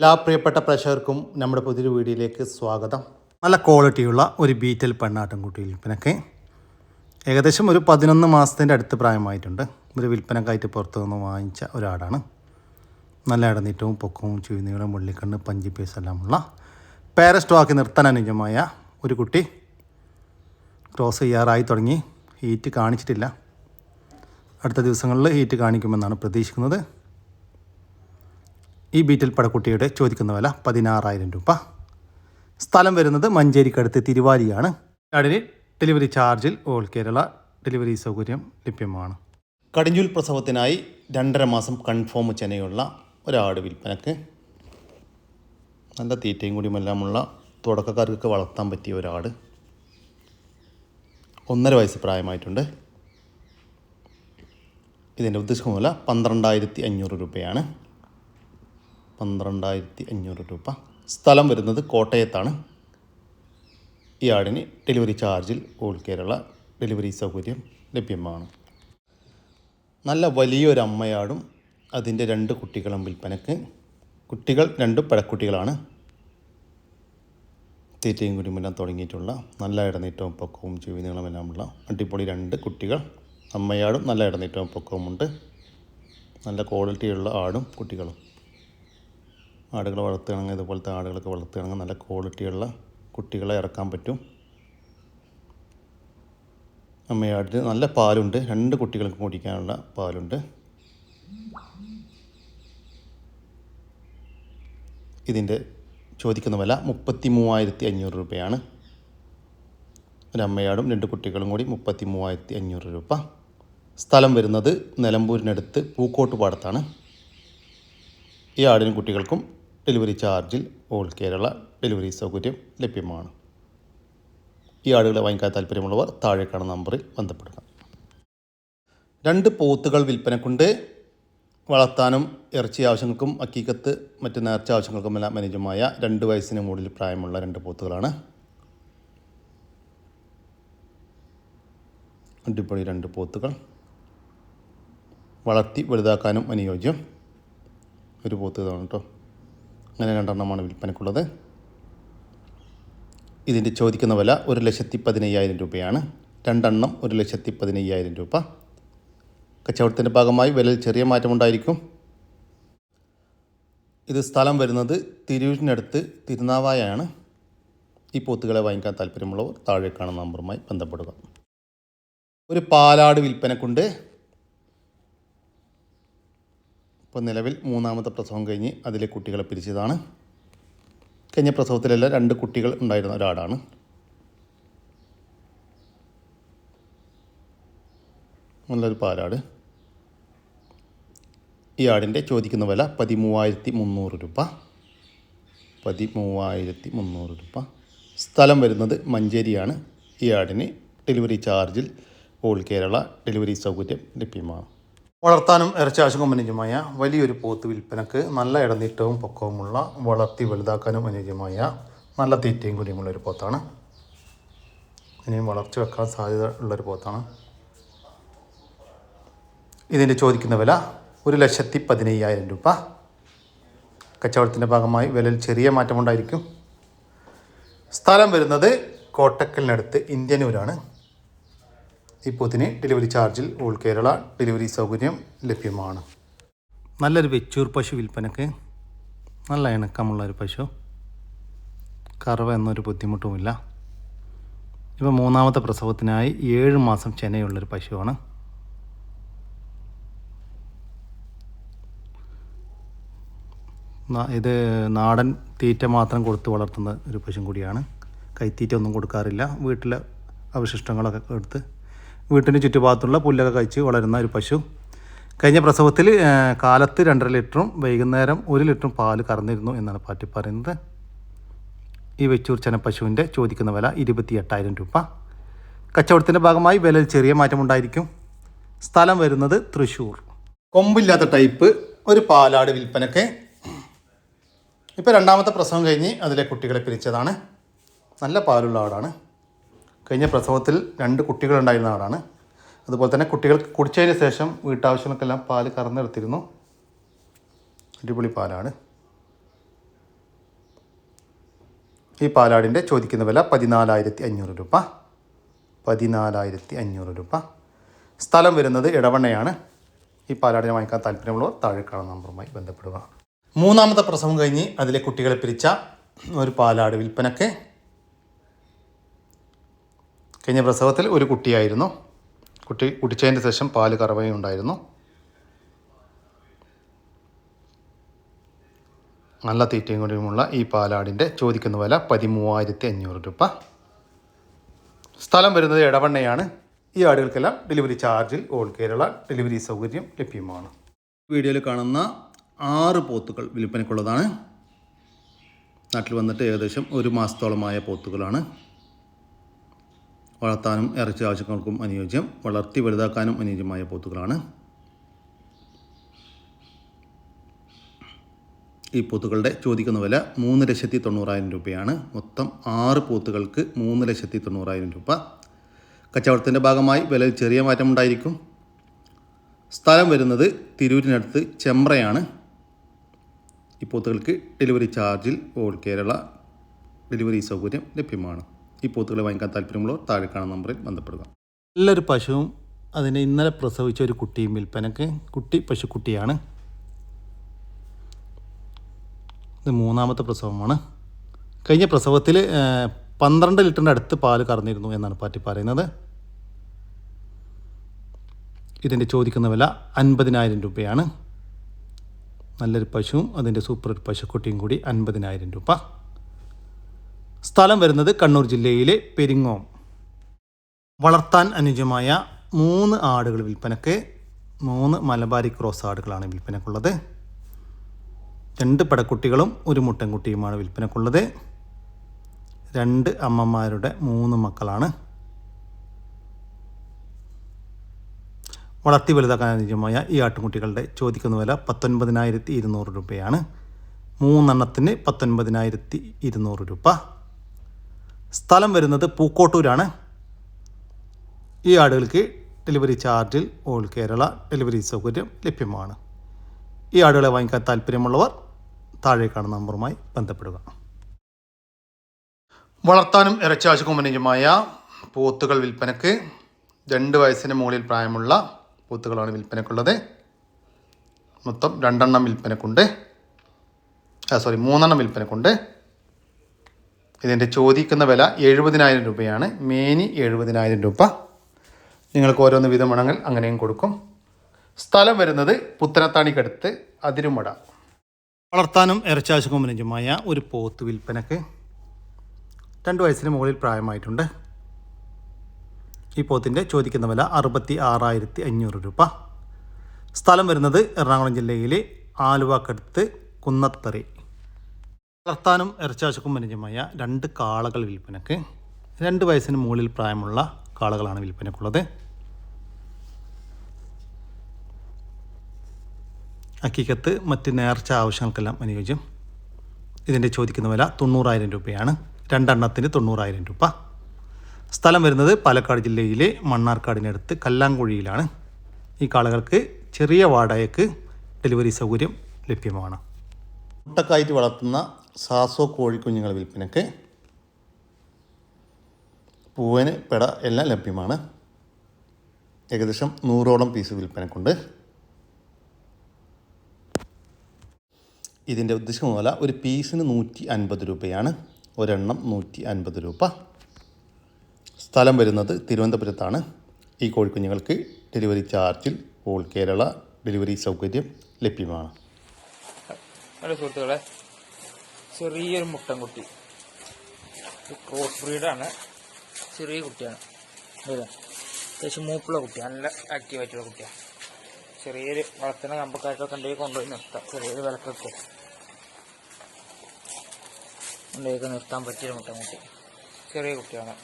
എല്ലാ പ്രിയപ്പെട്ട പ്രേക്ഷകർക്കും നമ്മുടെ പുതിയൊരു വീഡിയോയിലേക്ക് സ്വാഗതം. നല്ല ക്വാളിറ്റിയുള്ള ഒരു ബീറ്റൽ പെണ്ണാട്ടിൻകുട്ടി വിൽപ്പനക്ക് ഏകദേശം ഒരു പതിനൊന്ന് മാസത്തിന്റെ അടുത്ത് പ്രായമായിട്ടുണ്ട്. ഒരു വിൽപ്പനക്കായിട്ട് പുറത്തു നിന്ന് വാങ്ങിച്ച ഒരാടാണ് നല്ല ഇടനീറ്റവും പൊക്കവും ചുഴിനീളം മുള്ളിക്കണ്ണ് പഞ്ചി പീസ് എല്ലാമുള്ള ഉള്ള സ്റ്റോക്കി നിർത്താൻ അനുജമായ ഒരു കുട്ടി. ക്രോസ് ചെയ്യാറായി തുടങ്ങി. ഹീറ്റ് കാണിച്ചിട്ടില്ല. അടുത്ത ദിവസങ്ങളിൽ ഹീറ്റ് കാണിക്കുമെന്നാണ് പ്രതീക്ഷിക്കുന്നത്. ഈ ബീറ്റിൽ പടക്കുട്ടിയുടെ ചോദിക്കുന്ന വില പതിനാറായിരം രൂപ. സ്ഥലം വരുന്നത് മഞ്ചേരിക്കടുത്ത് തിരുവാലിയാണ്. അടിന് ഡെലിവറി ചാർജിൽ ഓൾ കേരള ഡെലിവറി സൗകര്യം ലഭ്യമാണ്. കടിഞ്ഞൂൽ പ്രസവത്തിനായി രണ്ടര മാസം കൺഫേം ചെനയുള്ള ഒരാട് വിൽപ്പനക്ക്. നല്ല തീറ്റയും കൂടിയുമെല്ലാമുള്ള തുടക്കക്കാർക്കൊക്കെ വളർത്താൻ പറ്റിയ ഒരാട്. ഒന്നര വയസ്സ് പ്രായമായിട്ടുണ്ട്. ഇതിന്റെ ഉദ്ദേശിക്കുന്ന വില പന്ത്രണ്ടായിരത്തി അഞ്ഞൂറ് രൂപയാണ്. പന്ത്രണ്ടായിരത്തി അഞ്ഞൂറ് രൂപ. സ്ഥലം വരുന്നത് കോട്ടയത്താണ്. ഈ ആടിന് ഡെലിവറി ചാർജിൽ ഓൾ കേരള ഡെലിവറി സൗകര്യം ലഭ്യമാണ്. നല്ല വലിയൊരു അമ്മയാടും അതിന്റെ രണ്ട് കുട്ടികളും വിൽപ്പനക്ക്. കുട്ടികൾ രണ്ട് പഴക്കുട്ടികളാണ് തീറ്റയും കുടിമെല്ലാം തുടങ്ങിയിട്ടുള്ള നല്ല ഇടനീറ്റവും പൊക്കവും ചെവിനീളമെല്ലാമുള്ള അടിപൊളി രണ്ട് കുട്ടികൾ. അമ്മയാടും നല്ല ഇടനീറ്റവും പൊക്കവുമുണ്ട്. നല്ല ക്വാളിറ്റിയുള്ള ആടും കുട്ടികളും. ആടുകൾ വളർത്തുകയാണെങ്കിൽ ഇതുപോലത്തെ ആടുകളൊക്കെ വളർത്തുകയാണെങ്കിൽ നല്ല ക്വാളിറ്റിയുള്ള കുട്ടികളെ ഇറക്കാൻ പറ്റും. അമ്മയാടിന് നല്ല പാലുണ്ട്. രണ്ട് കുട്ടികൾക്കും കുടിക്കാനുള്ള പാലുണ്ട്. ഇതിന്റെ ചോദിക്കുന്ന വില മുപ്പത്തി മൂവായിരത്തി അഞ്ഞൂറ് രൂപയാണ്. ഒരു അമ്മയാടും രണ്ട് കുട്ടികളും കൂടി മുപ്പത്തി മൂവായിരത്തി അഞ്ഞൂറ് രൂപ. സ്ഥലം വരുന്നത് നിലമ്പൂരിനടുത്ത് പൂക്കോട്ട് പാടത്താണ് ഈ ആടിനും കുട്ടികൾക്കും ഡെലിവറി ചാർജിൽ ഓൾ കേരള ഡെലിവറി സൗകര്യം ലഭ്യമാണ്. ഈ ആടുകളെ വാങ്ങിക്കാൻ താല്പര്യമുള്ളവർ താഴെ കാണുന്ന നമ്പറിൽ ബന്ധപ്പെടുക. രണ്ട് പോത്തുകൾ വിൽപ്പനക്കുണ്ട്. വളർത്താനും ഇറച്ചി ആവശ്യങ്ങൾക്കും അക്കീക്കത്ത് മറ്റ് നേർച്ച ആവശ്യങ്ങൾക്കുമെല്ലാം അനുജമായ രണ്ട് വയസ്സിന് മുകളിൽ പ്രായമുള്ള രണ്ട് പോത്തുകളാണ്. അടിപൊളി രണ്ട് പോത്തുകൾ. വളർത്തി വലുതാക്കാനും അനുയോജ്യം. ഒരു പോത്ത് ഇതാണ് കേട്ടോ അങ്ങനെ രണ്ടെണ്ണമാണ് വിൽപ്പനക്കുള്ളത്. ഇതിന്റെ ചോദിക്കുന്ന വില ഒരു ലക്ഷത്തി പതിനയ്യായിരം രൂപയാണ്. രണ്ടെണ്ണം ഒരു ലക്ഷത്തി പതിനയ്യായിരം രൂപ. കച്ചവടത്തിന്റെ ഭാഗമായി വിലയിൽ ചെറിയ മാറ്റമുണ്ടായിരിക്കും ഇത് സ്ഥലം വരുന്നത് തിരൂരിനടുത്ത് തിരുനാവായാണ്. ഈ പോത്തുകളെ വാങ്ങിക്കാൻ താല്പര്യമുള്ളവർ താഴെ കാണുന്ന നമ്പറുമായി ബന്ധപ്പെടുക. ഒരു പാലാട് വിൽപ്പനക്കുണ്ട്. ഇപ്പോൾ നിലവിൽ മൂന്നാമത്തെ പ്രസവം കഴിഞ്ഞ് അതിലെ കുട്ടികളെ പിരിച്ചതാണ്. കഴിഞ്ഞ പ്രസവത്തിലെല്ലാം രണ്ട് കുട്ടികൾ ഉണ്ടായിരുന്ന ഒരാടാണ് നല്ലൊരു പാലാട്. ഈ ആടിന്റെ ചോദിക്കുന്ന വില പതിമൂവായിരത്തി മുന്നൂറ് രൂപ. പതിമൂവായിരത്തി മുന്നൂറ് രൂപ. സ്ഥലം വരുന്നത് മഞ്ചേരിയാണ്. ഈ ആടിന് ഡെലിവറി ചാർജിൽ ഓൾ കേരള ഡെലിവറി സൗകര്യം ലഭ്യമാണ്. വളർത്താനും ഇറച്ചി ആവശ്യവും അനുയോജ്യമായ വലിയൊരു പോത്ത് വിൽപ്പനക്ക് നല്ല ഇടനീട്ടവും പൊക്കവുമുള്ള വളർത്തി വലുതാക്കാനും അനുയോജ്യമായ നല്ല തീറ്റയും കുടിയുമുള്ള ഒരു പോത്താണ്. ഇനിയും വളർച്ച വെക്കാൻ സാധ്യത ഉള്ളൊരു പോത്താണ്. ഇതിന്റെ ചോദിക്കുന്ന വില ഒരു ലക്ഷത്തി പതിനയ്യായിരം രൂപ. കച്ചവടത്തിന്റെ ഭാഗമായി വിലയിൽ ചെറിയ മാറ്റമുണ്ടായിരിക്കും. സ്ഥലം വരുന്നത് കോട്ടക്കലിനടുത്ത് ഇന്ത്യനൂരാണ്. ഈ പോത്തിന് ഡെലിവറി ചാർജിൽ ഓൾ കേരള ഡെലിവറി സൗകര്യം ലഭ്യമാണ്. നല്ലൊരു വെച്ചൂർ പശു വിൽപ്പനക്ക് നല്ല ഇണക്കമുള്ള ഒരു പശു. കറവ എന്നൊരു ബുദ്ധിമുട്ടുമില്ല. ഇപ്പോൾ മൂന്നാമത്തെ പ്രസവത്തിനായി ഏഴ് മാസം ചെനയുള്ളൊരു പശുവാണ്. ഇത് നാടൻ തീറ്റ മാത്രം കൊടുത്ത് വളർത്തുന്ന ഒരു പശു കൂടിയാണ്. കൈത്തീറ്റ ഒന്നും കൊടുക്കാറില്ല. വീട്ടിലെ അവശിഷ്ടങ്ങളൊക്കെ എടുത്ത് വീട്ടിന് ചുറ്റുഭാഗത്തുള്ള പുല്ലൊക്കെ കഴിച്ച് വളരുന്ന ഒരു പശു. കഴിഞ്ഞ പ്രസവത്തിൽ കാലത്ത് രണ്ടര ലിറ്ററും വൈകുന്നേരം ഒരു ലിറ്ററും പാൽ കറന്നിരുന്നു എന്നാണ് പാറ്റി പറയുന്നത്. ഈ വെച്ചൂർ ചെന പശുവിന്റെ ചോദിക്കുന്ന വില ഇരുപത്തി എട്ടായിരം രൂപ. കച്ചവടത്തിന്റെ ഭാഗമായി വിലയിൽ ചെറിയ മാറ്റമുണ്ടായിരിക്കും സ്ഥലം വരുന്നത് തൃശ്ശൂർ കൊമ്പില്ലാത്ത ടൈപ്പ് ഒരു പാലാട് വിൽപ്പനക്ക്. ഇപ്പോൾ രണ്ടാമത്തെ പ്രസവം കഴിഞ്ഞ് അതിലെ കുട്ടികളെ പിരിച്ചതാണ്. നല്ല പാലുള്ള ആടാണ്. കഴിഞ്ഞ പ്രസവത്തിൽ രണ്ട് കുട്ടികളുണ്ടായിരുന്ന ആടാണ് അതുപോലെ തന്നെ കുട്ടികൾ കുടിച്ചതിന് ശേഷം വീട്ടാവശ്യങ്ങൾക്കെല്ലാം പാൽ കറന്നെടുത്തിരുന്നു. അടിപൊളി പാലാണ്. ഈ പാലാടിന്റെ ചോദിക്കുന്ന വില പതിനാലായിരത്തി അഞ്ഞൂറ് രൂപ. പതിനാലായിരത്തി അഞ്ഞൂറ് രൂപ. സ്ഥലം വരുന്നത് ഇടവണ്ണയാണ് ഈ പാലാടിനെ വാങ്ങിക്കാൻ താല്പര്യമുള്ളവർ താഴെ കാണുന്ന നമ്പറുമായി ബന്ധപ്പെടുക. മൂന്നാമത്തെ പ്രസവം കഴിഞ്ഞ് അതിലെ കുട്ടികളെ പിരിച്ച ഒരു പാലാട് വിൽപ്പനക്ക് കഴിഞ്ഞ പ്രസവത്തിൽ ഒരു കുട്ടിയായിരുന്നു. കുട്ടി കുടിച്ചതിന് ശേഷം പാൽ കറവയും ഉണ്ടായിരുന്നു. നല്ല തീറ്റയും കൂടിയുമുള്ള ഈ പാലാടിന്റെ ചോദിക്കുന്ന വില പതിമൂവായിരത്തി അഞ്ഞൂറ് രൂപ. സ്ഥലം വരുന്നത് ഇടവണ്ണയാണ് ഈ ആടുകൾക്കെല്ലാം ഡെലിവറി ചാർജിൽ ഓൾ കേരള ഡെലിവറി സൗകര്യം ലഭ്യമാണ്. വീഡിയോയിൽ കാണുന്ന ആറ് പോത്തുകൾ വിൽപ്പനയ്ക്കുള്ളതാണ്. നാട്ടിൽ വന്നിട്ട് ഏകദേശം ഒരു മാസത്തോളമായ പോത്തുകളാണ്. വളർത്താനും ഇറച്ചി ആവശ്യങ്ങൾക്കും അനുയോജ്യം വളർത്തി വലുതാക്കാനും അനുയോജ്യമായ പോത്തുകളാണ്. ഈ പോത്തുകളുടെ ചോദിക്കുന്ന വില മൂന്ന് ലക്ഷത്തി തൊണ്ണൂറായിരം രൂപയാണ്. മൊത്തം ആറ് പോത്തുകൾക്ക് മൂന്ന് ലക്ഷത്തി തൊണ്ണൂറായിരം രൂപ. കച്ചവടത്തിന്റെ ഭാഗമായി വിലയിൽ ചെറിയ മാറ്റം ഉണ്ടായിരിക്കും. സ്ഥലം വരുന്നത് തിരൂരിനടുത്ത് ചെമ്പ്രയാണ്. ഈ പോത്തുകൾക്ക് ഡെലിവറി ചാർജിൽ ഓൾ കേരള ഡെലിവറി സൗകര്യം ലഭ്യമാണ്. ഈ പോത്തുകളെ വാങ്ങിക്കാൻ താല്പര്യമുള്ളവർ താഴെ കാണുന്ന നമ്പറിൽ ബന്ധപ്പെടുക. നല്ലൊരു പശുവും അതിനെ ഇന്നലെ പ്രസവിച്ച ഒരു കുട്ടിയും വിൽപ്പനക്ക്. കുട്ടി പശുക്കുട്ടിയാണ്. ഇത് മൂന്നാമത്തെ പ്രസവമാണ്. കഴിഞ്ഞ പ്രസവത്തിൽ പന്ത്രണ്ട് ലിറ്ററിന്റെ അടുത്ത് പാൽ കറന്നിരുന്നു എന്നാണ് പാറ്റി പറയുന്നത്. ഇതിന്റെ ചോദിക്കുന്ന വില അൻപതിനായിരം രൂപയാണ്. നല്ലൊരു പശുവും അതിന്റെ സൂപ്പർ പശുക്കുട്ടിയും കൂടി അൻപതിനായിരം രൂപ. സ്ഥലം വരുന്നത് കണ്ണൂർ ജില്ലയിലെ പെരിങ്ങോം. വളർത്താൻ അനുയോജ്യമായ മൂന്ന് ആടുകൾ വിൽപ്പനക്ക് മൂന്ന് മലബാരി ക്രോസ് ആടുകളാണ് വിൽപ്പനക്കുള്ളത്. രണ്ട് പടക്കുട്ടികളും ഒരു മുട്ടൻകുട്ടിയുമാണ് വിൽപ്പനക്കുള്ളത്. രണ്ട് അമ്മമാരുടെ മൂന്ന് മക്കളാണ്. വളർത്തി വലുതാക്കാൻ അനുയോജ്യമായ ഈ ആട്ടുകുട്ടികളുടെ ചോദിക്കുന്ന വില പത്തൊൻപതിനായിരത്തി ഇരുന്നൂറ് രൂപയാണ്. മൂന്നെണ്ണത്തിന് പത്തൊൻപതിനായിരത്തി ഇരുന്നൂറ് രൂപ. സ്ഥലം വരുന്നത് പൂക്കോട്ടൂരാണ്. ഈ ആടുകൾക്ക് ഡെലിവറി ചാർജിൽ ഓൾ കേരള ഡെലിവറി സൗകര്യം ലഭ്യമാണ്. ഈ ആടുകളെ വാങ്ങിക്കാൻ താല്പര്യമുള്ളവർ താഴെ കാണുന്ന നമ്പറുമായി ബന്ധപ്പെടുക. വളർത്താനും ഇറച്ചാശ ആവശ്യക്കുമനുജമായ പോത്തുകൾ വിൽപ്പനക്ക് രണ്ട് വയസ്സിന് മുകളിൽ പ്രായമുള്ള പോത്തുകളാണ് വിൽപ്പനക്കുള്ളത്. മൊത്തം രണ്ടെണ്ണം വിൽപ്പനക്കുണ്ട്. സോറി മൂന്നെണ്ണം വിൽപ്പനക്കുണ്ട്. ഇതിന്റെ ചോദിക്കുന്ന വില എഴുപതിനായിരം രൂപയാണ്. മേനി എഴുപതിനായിരം രൂപ. നിങ്ങൾക്ക് ഓരോന്ന് വിധമണങ്ങൾ അങ്ങനെയും കൊടുക്കും. സ്ഥലം വരുന്നത് പുത്തനത്താണിക്കടുത്ത് അതിരുമട. വളർത്താനും ഇറച്ചാശുക്കുമനുജമായ ഒരു പോത്ത് വിൽപ്പനക്ക് രണ്ട് വയസ്സിന് മുകളിൽ പ്രായമായിട്ടുണ്ട്. ഈ പോത്തിന്റെ ചോദിക്കുന്ന വില അറുപത്തി ആറായിരത്തി അഞ്ഞൂറ് രൂപ. സ്ഥലം വരുന്നത് എറണാകുളം ജില്ലയിലെ ആലുവാക്കടുത്ത് കുന്നത്തറി. വളർത്താനും ഇറച്ചാശുക്കുമനുജമായ രണ്ട് കാളകൾ വിൽപ്പനക്ക്. രണ്ട് വയസ്സിന് മുകളിൽ പ്രായമുള്ള കാളകളാണ് വിൽപ്പനക്കുള്ളത്. അക്കിക്കത്ത് മറ്റ് നേർച്ച ആവശ്യങ്ങൾക്കെല്ലാം അനുയോജ്യം. ഇതിന്റെ ചോദിക്കുന്ന വില തൊണ്ണൂറായിരം രൂപയാണ്. രണ്ടെണ്ണത്തിന് തൊണ്ണൂറായിരം രൂപ. സ്ഥലം വരുന്നത് പാലക്കാട് ജില്ലയിലെ മണ്ണാർക്കാടിനടുത്ത് കല്ലാങ്കുഴിയിലാണ്. ഈ കാളകൾക്ക് ചെറിയ വാടകയ്ക്ക് ഡെലിവറി സൗകര്യം ലഭ്യമാണ്. മുട്ടക്കായിട്ട് വളർത്തുന്ന സാസോ കോഴിക്കുഞ്ഞുങ്ങൾ വിൽപ്പനയ്ക്ക് പൂവന് പെട എല്ലാം ലഭ്യമാണ്. ഏകദേശം നൂറോളം പീസ് വിൽപ്പനക്കുണ്ട്. ഇതിന്റെ ഉദ്ദേശം പോലെ ഒരു പീസിന് നൂറ്റി അൻപത് രൂപയാണ്. ഒരെണ്ണം നൂറ്റി അൻപത് രൂപ. സ്ഥലം വരുന്നത് തിരുവനന്തപുരത്താണ്. ഈ കോഴിക്കുഞ്ഞുങ്ങൾക്ക് ഡെലിവറി ചാർജിൽ ഓൾ കേരള ഡെലിവറി സൗകര്യം ലഭ്യമാണ്. സുഹൃത്തുക്കളെ ചെറിയൊരു മുട്ടൻകുട്ടി കുട്ടി. ക്രോസ് ബ്രീഡാണ് ചെറിയ കുട്ടിയാണ്. അത്യാവശ്യം മൂപ്പുള്ള കുട്ടിയാണ് നല്ല ആക്റ്റീവായിട്ടുള്ള കുട്ടിയാണ് ചെറിയൊരു വളർത്തുന്ന കമ്പക്കാർക്കൊക്കെ ഉണ്ടെങ്കിൽ കൊണ്ടുപോയി നിർത്താം. ചെറിയൊരു വിലക്കൊക്കെ. ഉണ്ടെങ്കിൽ നിർത്താൻ പറ്റിയൊരു മുട്ടൻകുട്ടി ചെറിയ കുട്ടിയാണ്.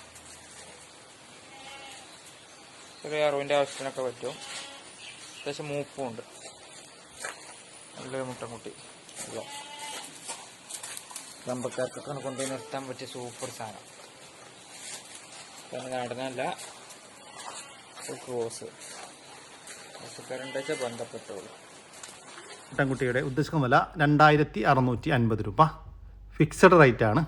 ചെറിയ അറിവിന്റെ ആവശ്യത്തിനൊക്കെ പറ്റും. അത്യാവശ്യം മൂപ്പും ഉണ്ട്. നല്ലൊരു മുട്ടൻകുട്ടി ഇതാ. കമ്പക്കാർക്കൊക്കെ കൊണ്ടുപോയി നിർത്താൻ പറ്റിയ സൂപ്പർ സാധനം. ഒരു ക്രോസ് ക്രോസുകാരുണ്ടെന്ന് വെച്ചാൽ ബന്ധപ്പെട്ടോളൂ മുട്ടൻകുട്ടിയുടെ ഉദ്ദേശിക്കുന്ന വില രണ്ടായിരത്തി അറുന്നൂറ്റി അൻപത് രൂപ. ഫിക്സഡ് റേറ്റ് ആണ്.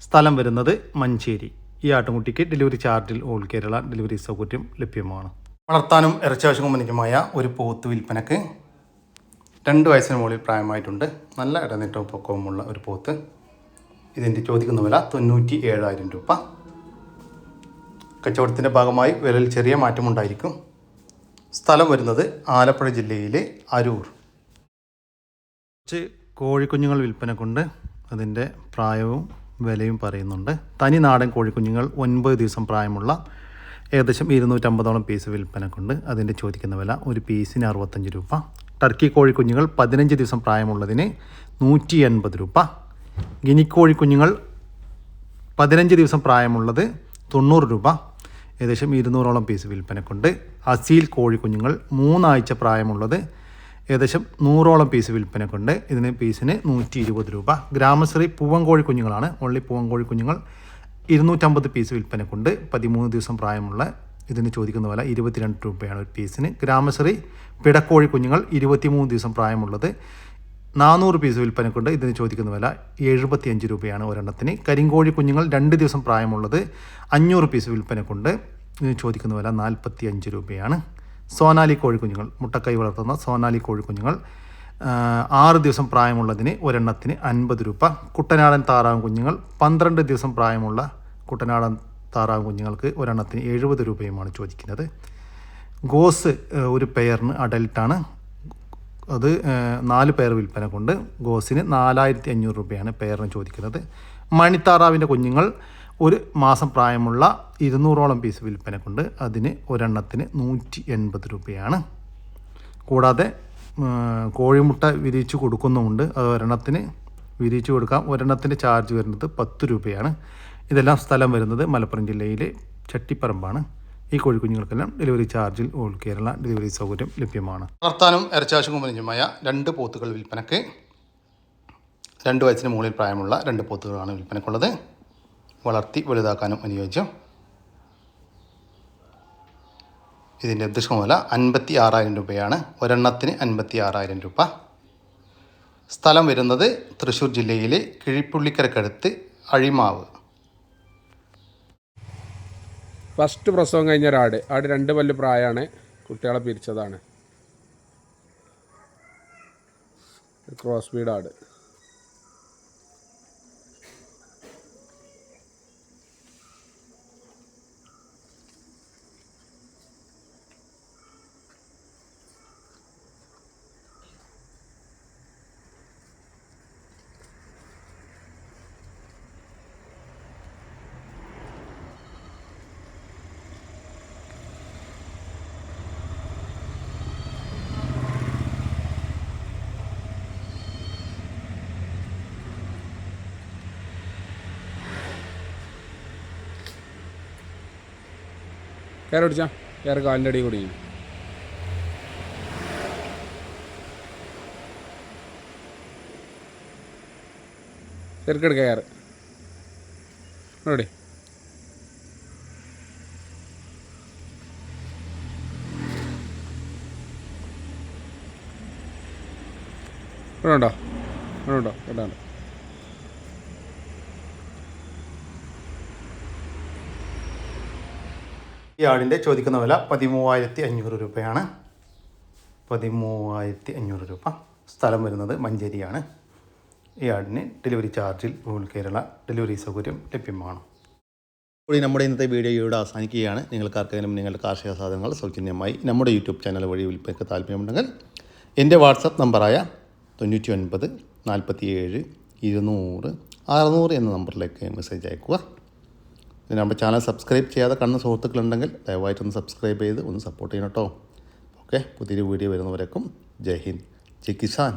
സ്ഥലം വരുന്നത് മഞ്ചേരി. ഈ ആട്ടുംകുട്ടിക്ക് ഡെലിവറി ചാർജിൽ ഓൾ കേരള ഡെലിവറി സൗകര്യം ലഭ്യമാണ്. വളർത്താനും ഇറച്ചി ആവശ്യം ഒരു പോത്ത് വിൽപ്പനക്ക് രണ്ട് വയസ്സിന് മുകളിൽ പ്രായമായിട്ടുണ്ട്. നല്ല ഇടനേറ്റവും പൊക്കവുമുള്ള ഒരു പോത്ത്. ഇതിന്റെ ചോദിക്കുന്ന വില തൊണ്ണൂറ്റി ഏഴായിരം രൂപ. കച്ചവടത്തിന്റെ ഭാഗമായി വിലയിൽ ചെറിയ മാറ്റമുണ്ടായിരിക്കും. സ്ഥലം വരുന്നത് ആലപ്പുഴ ജില്ലയിലെ അരൂർ. കുറച്ച് കോഴിക്കുഞ്ഞുങ്ങൾ വിൽപ്പനക്കുണ്ട് അതിന്റെ പ്രായവും വിലയും പറയുന്നുണ്ട്. തനി നാടൻ കോഴിക്കുഞ്ഞുങ്ങൾ ഒൻപത് ദിവസം പ്രായമുള്ള ഏകദേശം ഇരുന്നൂറ്റമ്പതോളം പീസ് വിൽപ്പനക്കുണ്ട് അതിന്റെ ചോദിക്കുന്ന വില ഒരു പീസിന് അറുപത്തഞ്ച് രൂപ. ടർക്കി കോഴിക്കുഞ്ഞുങ്ങൾ പതിനഞ്ച് ദിവസം പ്രായമുള്ളതിന് നൂറ്റി എൺപത് രൂപ ഗിനിക്കോഴിക്കുഞ്ഞുങ്ങൾ പതിനഞ്ച് ദിവസം പ്രായമുള്ളത് തൊണ്ണൂറ് രൂപ. ഏകദേശം ഇരുന്നൂറോളം പീസ് വിൽപ്പനക്കുണ്ട്. അസീൽ കോഴിക്കുഞ്ഞുങ്ങൾ മൂന്നാഴ്ച പ്രായമുള്ളത് ഏകദേശം നൂറോളം പീസ് വിൽപ്പനക്കുണ്ട്. ഇതിന് പീസിന് നൂറ്റി ഇരുപത് രൂപ. ഗ്രാമശ്രീ പൂവൻകോഴി കുഞ്ഞുങ്ങളാണ് ഓൺലി പൂവൻകോഴി കുഞ്ഞുങ്ങൾ ഇരുന്നൂറ്റമ്പത് പീസ് വിൽപ്പനക്കുണ്ട്. പതിമൂന്ന് ദിവസം പ്രായമുള്ള ഇതിന് ചോദിക്കുന്ന വില ഇരുപത്തിരണ്ട് രൂപയാണ് ഒരു പീസിന് ഗ്രാമശ്രീ പിടക്കോഴി കുഞ്ഞുങ്ങൾ ഇരുപത്തിമൂന്ന് ദിവസം പ്രായമുള്ളത്. നാനൂറ് പീസ് വിൽപ്പനക്കുണ്ട്. ഇതിന് ചോദിക്കുന്ന വില എഴുപത്തിയഞ്ച് രൂപയാണ് ഒരെണ്ണത്തിന്. കരിങ്കോഴി കുഞ്ഞുങ്ങൾ രണ്ട് ദിവസം പ്രായമുള്ളത് അഞ്ഞൂറ് പീസ് വിൽപ്പനക്കുണ്ട്. ഇതിന് ചോദിക്കുന്ന വില നാൽപ്പത്തി അഞ്ച് രൂപയാണ്. സോനാലി കോഴി കുഞ്ഞുങ്ങൾ മുട്ടക്കൈ വളർത്തുന്ന സോനാലി കോഴി കുഞ്ഞുങ്ങൾ ആറ് ദിവസം പ്രായമുള്ളതിന് ഒരെണ്ണത്തിന് അൻപത് രൂപ. കുട്ടനാടൻ താറാവ് കുഞ്ഞുങ്ങൾ പന്ത്രണ്ട് ദിവസം പ്രായമുള്ള കുട്ടനാടൻ താറാവ് കുഞ്ഞുങ്ങൾക്ക് ഒരെണ്ണത്തിന് എഴുപത് രൂപയുമാണ് ചോദിക്കുന്നത്. ഗോസ് ഒരു പെയറിന് അഡൽട്ടാണ്. അത് നാല് പെയർ വിൽപ്പന കൊണ്ട് ഗോസിന് നാലായിരത്തി അഞ്ഞൂറ് രൂപയാണ് പെയറിന് ചോദിക്കുന്നത്. മണിത്താറാവിന്റെ കുഞ്ഞുങ്ങൾ ഒരു മാസം പ്രായമുള്ള ഇരുന്നൂറോളം പീസ് വിൽപ്പന കൊണ്ട് അതിന് ഒരെണ്ണത്തിന് നൂറ്റി എൺപത് രൂപയാണ്. കൂടാതെ കോഴിമുട്ട വിരിച്ചു കൊടുക്കുന്നുമുണ്ട്. അത് ഒരെണ്ണത്തിന് വിരിച്ചു കൊടുക്കാം. ഒരെണ്ണത്തിന്റെ ചാർജ് വരുന്നത് പത്ത് രൂപയാണ്. ഇതെല്ലാം സ്ഥലം വരുന്നത് മലപ്പുറം ജില്ലയിലെ ചട്ടിപ്പറമ്പാണ്. ഈ കോഴിക്കുഞ്ഞുങ്ങൾക്കെല്ലാം ഡെലിവറി ചാർജിൽ ഓൾ കേരള ഡെലിവറി സൗകര്യം ലഭ്യമാണ്. വളർത്താനും ഇറച്ചാശുകുമരിഞ്ഞുമായ രണ്ട് പോത്തുകൾ വിൽപ്പനക്ക്. രണ്ട് വയസ്സിന് മുകളിൽ പ്രായമുള്ള രണ്ട് പോത്തുകളാണ് വിൽപ്പനക്കുള്ളത്. വളർത്തി വലുതാക്കാനും അനുയോജ്യം. ഇതിന്റെ ഉദ്ദേശം വില അൻപത്തി ആറായിരം രൂപയാണ്. ഒരെണ്ണത്തിന് അൻപത്തി ആറായിരം രൂപ. സ്ഥലം വരുന്നത് തൃശ്ശൂർ ജില്ലയിലെ കിഴിപ്പുള്ളിക്കരക്കടുത്ത് അഴിമാവ്. ഫസ്റ്റ് പ്രസവം കഴിഞ്ഞ ഒരാട്. ആട് രണ്ട് പല്ല് പ്രായമാണ് കുട്ടികളെ പിരിച്ചതാണ്. ക്രോസ് ബീഡ് ആട്. കയറി പിടിച്ചാ കയറി കാലിന്റെ അടി കൂടി. ചെറുക്കെടുക്ക കയറ്. റെഡി ഇവിടെ ഉണ്ടോ ഇവിടെ ഉണ്ടോ ഇവിടെ ഈ ആടിന്റെ ചോദിക്കുന്ന വില പതിമൂവായിരത്തി അഞ്ഞൂറ് രൂപയാണ്. പതിമൂവായിരത്തി അഞ്ഞൂറ് രൂപ. സ്ഥലം വരുന്നത് മഞ്ചേരിയാണ്. ഈ ആടിന് ഡെലിവറി ചാർജിൽ ഗൂഗിൾ കേരള ഡെലിവറി സൗകര്യം ലഭ്യമാണ്. ഇപ്പോൾ നമ്മുടെ ഇന്നത്തെ വീഡിയോ ഇവിടെ അവസാനിക്കുകയാണ്. നിങ്ങൾക്ക് ആർക്കെങ്കിലും നിങ്ങളുടെ കാർഷിക സാധനങ്ങൾ സൗജന്യമായി നമ്മുടെ യൂട്യൂബ് ചാനൽ വഴി വിൽപ്പനയ്ക്ക് താല്പര്യമുണ്ടെങ്കിൽ എന്റെ വാട്സപ്പ് നമ്പറായ തൊണ്ണൂറ്റി ഒൻപത് നാൽപ്പത്തി ഏഴ് ഇരുന്നൂറ് അറുന്നൂറ് എന്ന നമ്പറിലേക്ക് മെസ്സേജ് അയക്കുക നമ്മുടെ ചാനൽ സബ്സ്ക്രൈബ് ചെയ്യാതെ കണ്ണ സുഹൃത്തുക്കളുണ്ടെങ്കിൽ ദയവായിട്ടൊന്ന് സബ്സ്ക്രൈബ് ചെയ്ത് ഒന്ന് സപ്പോർട്ട് ചെയ്യണം കേട്ടോ ഓക്കെ പുതിയൊരു വീഡിയോ വരുന്നവരേക്കും ജയ് ഹിന്ദ്. ജയ് കിസാൻ.